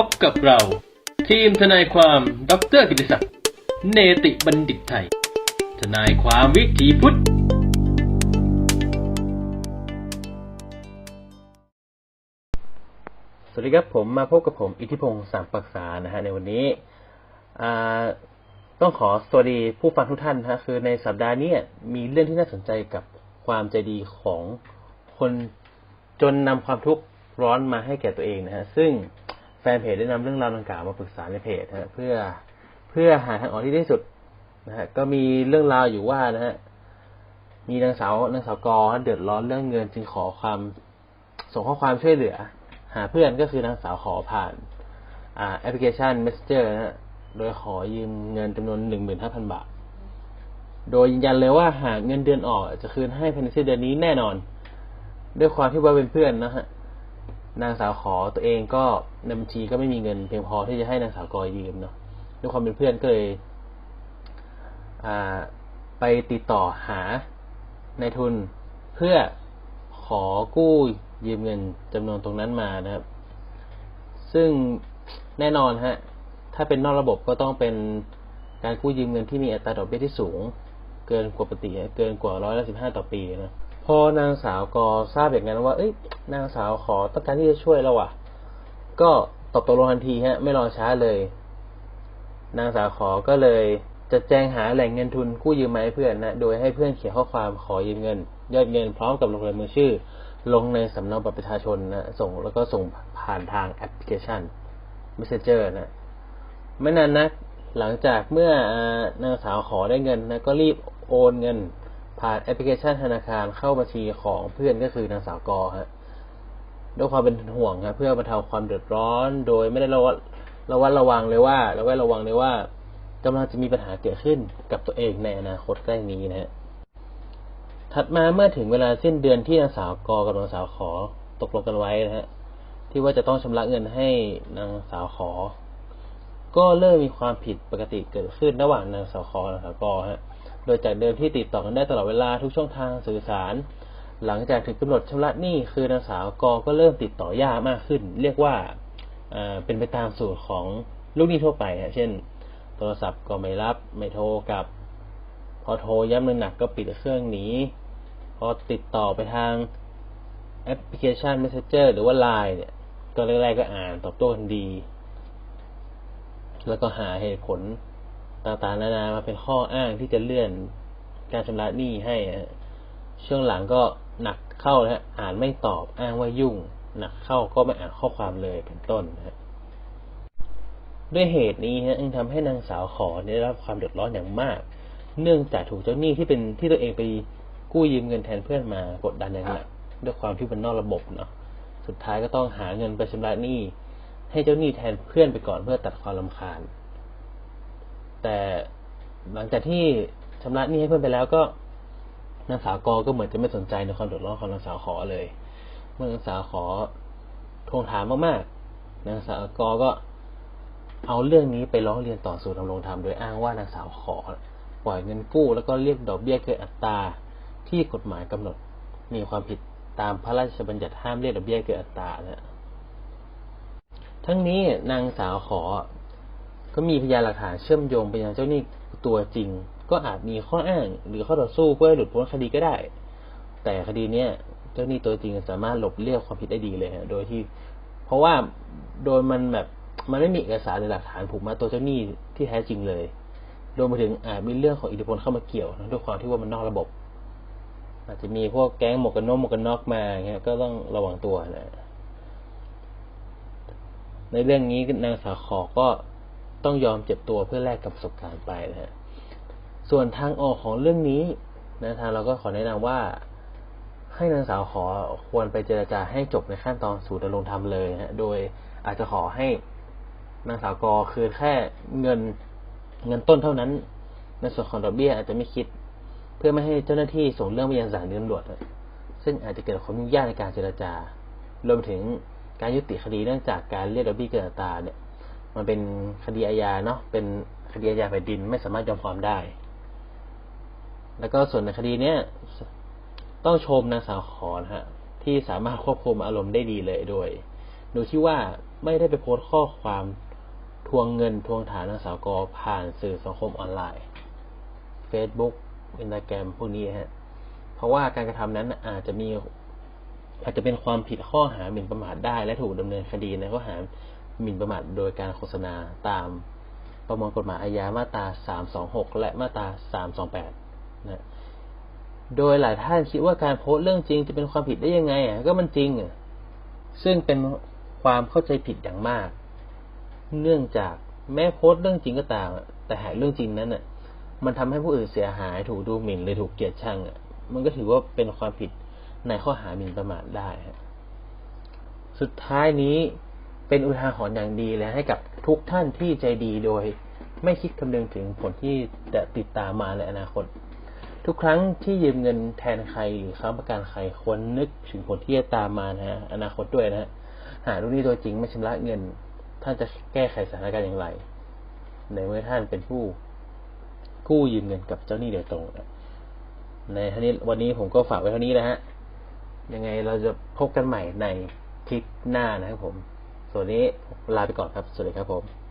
พบกับเรา ทีมทนายความดรกิติศักดิ์เนติบัณฑิตไทย ทนายความวิถีพุทธ สวัสดีครับผมมาพบกับผมอิทธิพงศ์สามปรักษานะฮะในวันนี้ต้องขอสวัสดีผู้ฟังทุกท่านนะฮะคือในสัปดาห์นี้มีเรื่องที่น่าสนใจกับความใจดีของคนจนนำความทุกข์ร้อนมาให้แก่ตัวเองนะฮะซึ่ง แฟนเพจได้นำเรื่องราวดังกล่าวมาปรึกษาในเพจนะฮะเพื่อเพื่อหาทางออกที่ดีที่สุดนะฮะก็มีเรื่องราวอยู่ว่านะฮะมีนางสาวนางสาวกอเดือดร้อนเรื่องเงินจึงขอความส่งข้อความช่วยเหลือ หาเพื่อนก็คือนางสาวขอผ่านอ่าแอปพลิเคชัน Messenger นะฮะโดยขอยืมเงินจำนวนหนึ่งหมื่นห้าพันบาท โดยยืนยันเลยว่าหากเงินเดือนออกจะคืนให้ภายในสิ้นเดือนนี้แน่นอน ด้วยความที่ว่าเป็นเพื่อนนะฮะ นางสาวขอตัวเองก็ในบัญชีก็ไม่มีเงินเพียงพอที่จะให้นางสาวกอยยืมเนาะด้วยความเป็นเพื่อนก็เลยไปติดต่อหาในทุนเพื่อขอกู้ยืมเงินจำนวนตรงนั้นมานะครับ ซึ่งแน่นอนฮะ ถ้าเป็นนอกระบบก็ต้องเป็นการกู้ยืมเงินที่มีอัตราดอกเบี้ยที่สูง เกินกว่าปกติเกินกว่าร้อยละสิบห้าต่อปีนะ พอนางสาวกอทราบอย่างนั้นว่า เอ้ย นางสาวขอต้องการที่จะช่วยเราอะ ก็ตอบตกลงทันทีฮะ ไม่รอช้าเลย นางสาวขอก็เลยจะแจ้งหาแหล่งเงินทุนกู้ยืมมาให้เพื่อนนะ โดยให้เพื่อนเขียนข้อความขอยืมเงิน ยอดเงินพร้อมกับลงลายมือชื่อ ลงในสำเนาบัตรประชาชนนะส่งแล้วก็ส่งผ่านทางแอปพลิเคชัน Messenger นะไม่นานนะหลังจากเมื่ออนางสาวขอได้เงินนะก็รีบโอนเงิน ผ่านแอปพลิเคชันธนาคารเข้าบัญชีของเพื่อนก็คือนางสาวกอฮะด้วยความเป็นห่วงครับเพื่อบรรเทาความเดือดร้อน โดยไม่ได้ระวัดระวัดระวังเลยว่าระแวดระวังเลยว่ากำลังจะมีปัญหาเกิดขึ้นกับตัวเองในอนาคตใกล้นี้นะฮะถัดมาเมื่อถึงเวลาสิ้นเดือนที่นางสาวกอกับนางสาวขอตกลงกันไว้นะฮะที่ว่าจะต้องชำระเงินให้นางสาวขอ ก็เริ่มมีความผิดปกติเกิดขึ้นระหว่างนางสาวขอและนางสาวกอฮะ โดยจากเดิมที่ติดต่อกันได้ตลอดเวลาทุกช่องทางสื่อสาร หลังจากถึงกำหนดชำระหนี้คือนางสาวกก็เริ่มติดต่อยากมากขึ้น เรียกว่าเป็นไปตามสูตรของลูกหนี้ทั่วไปฮะเช่น โทรศัพท์ก็ไม่รับไม่โทรกลับ พอโทรย้ำหนักก็ปิดเครื่องหนีพอติดต่อไปทางแอปพลิเคชัน Messenger หรือว่า Line เนี่ยก็แรกๆก็อ่านตอบโต้กันดี แล้วก็หาเหตุผล ต่างๆนานามาเป็นข้ออ้างที่จะเลื่อนการชำระหนี้ให้ฮะช่วงหลังก็หนักเข้านะอ่านไม่ตอบอ้างว่ายุ่ง หนักเข้าก็ไม่อ่านข้อความเลยเป็นต้นนะฮะด้วยเหตุนี้ฮะจึงทำให้นางสาวขอได้รับความเดือดร้อนอย่างมาก เนื่องจากถูกเจ้าหนี้ที่เป็นที่ตัวเองไปกู้ยืมเงินแทนเพื่อนมากดดันอย่างหนักด้วยความที่เป็นนอกระบบเนาะสุดท้ายก็ต้องหาเงินไปชำระหนี้ให้เจ้าหนี้แทนเพื่อนไปก่อนเพื่อตัดความลำคาญ แต่หลังจากที่ชำระหนี้ให้เพื่อนไปแล้วก็นางสาวกอก็เหมือนจะไม่สนใจในความเดือดร้อนของนางสาวขอเลย เมื่อนางสาวขอทวงถามมากๆนางสาวกอก็เอาเรื่องนี้ไปร้องเรียนต่อสู่ดำรงธรรมโดยอ้างว่านางสาวขอปล่อยเงินกู้แล้วก็เรียกดอกเบี้ยเกินอัตราที่กฎหมายกำหนด มีความผิดตามพระราชบัญญัติห้ามเรียกดอกเบี้ยเกินอัตรานะทั้งนี้นางสาวขอ ก็มีพยานหลักฐานเชื่อมโยงไปยังเจ้าหนี้ตัวจริง ก็อาจมีข้ออ้างหรือข้อต่อสู้เพื่อหลุดพ้นคดีก็ได้ แต่คดีเนี้ยเจ้าหนี้ตัวจริงสามารถหลบเลี่ยงความผิดได้ดีเลยฮะโดยที่ เพราะว่าโดยมันแบบมันไม่มีเอกสารหรือหลักฐานผูกมัดตัวเจ้าหนี้ที่แท้จริงเลยรวมไปถึงอาจมีเรื่องของอิทธิพลเข้ามาเกี่ยวด้วยความที่ว่ามันนอกระบบ อาจจะมีพวกแก๊งหมวกกันน็อกหมวกกันน็อกมาเงี้ยก็ต้องระวังตัวนะในเรื่องนี้นางสาวขอก็ ต้องยอมเจ็บตัวเพื่อแลกกับประสบการณ์ไปนะฮะส่วนทางออกของเรื่องนี้นะทางเราก็ขอแนะนำว่าให้นางสาวขอควรไปเจราจาให้จบในขั้นตอนสู่ดำรงธรรมเลยนะฮะโดยอาจจะขอให้นางสาวกอคืนแค่เงินเงินต้นเท่านั้น ในส่วนของดอกเบี้ยอาจจะไม่คิด เพื่อไม่ให้เจ้าหน้าที่ส่งเรื่องไปยังศาลหรือตำรวจซึ่งอาจจะเกิดความยุ่งยากในการเจราจา รวมถึงการยุติคดีเนื่องจากการเรียกดอกเบี้ยเกินอัตราเนี่ย มันเป็นคดีอาญาเนาะเป็นคดีอาญาแผ่นดินไม่สามารถยอมความได้ แล้วก็ส่วนในคดีเนี้ยต้องชมนางสาวขอนะฮะที่สามารถควบคุมอารมณ์ได้ดีเลยโดยดยที่ว่าไม่ได้ไปโพสต์ข้อความทวงเงินทวงถามนางสาวกอผ่านสื่อสังคมออนไลน์ Facebook อินสตาแกรมพวกนี้ฮะเพราะว่าการกระทำนั้นอาจจะมีอาจจะเป็นความผิดข้อหาหมิ่นประมาทได้ และถูกดำเนินคดีในข้อหา หมิ่นประมาทโดยการโฆษณาตามประมวลกฎหมายอาญามาตรา 326 และมาตรา 328 นะ โดยหลายท่านคิดว่าการโพสต์เรื่องจริงจะเป็นความผิดได้ยังไงอะก็มันจริงอะซึ่งเป็นความเข้าใจผิดอย่างมาก เนื่องจากแม้โพสต์เรื่องจริงก็ตาม แต่หากเรื่องจริงนั้นอะ มันทำให้ผู้อื่นเสียหายถูกดูหมิ่นหรือถูกเกลียดชังอะ มันก็ถือว่าเป็นความผิดในข้อหาหมิ่นประมาทได้ สุดท้ายนี้ เป็นอุทาหรณ์อย่างดีเลยให้กับทุกท่านที่ใจดีโดย ไม่คิดคำนึงถึงผลที่จะติดตามมาในอนาคต ทุกครั้งที่ยืมเงินแทนใครหรือค้ำประกันใครควรนึกถึงผลที่จะตามมานะฮะอนาคตด้วยนะฮะหากลูกหนี้ตัวจริงไม่ชำระเงิน ท่านจะแก้ไขสถานการณ์อย่างไร ในเมื่อท่านเป็นผู้กู้ยืมเงินกับเจ้าหนี้โดยตรงนะในท่านี้วันนี้ผมก็ฝากไว้เท่านี้นะฮะยังไงเราจะพบกันใหม่ในคลิปหน้านะครับผม ส่วนนี้ลาไปก่อนครับ สวัสดีครับผม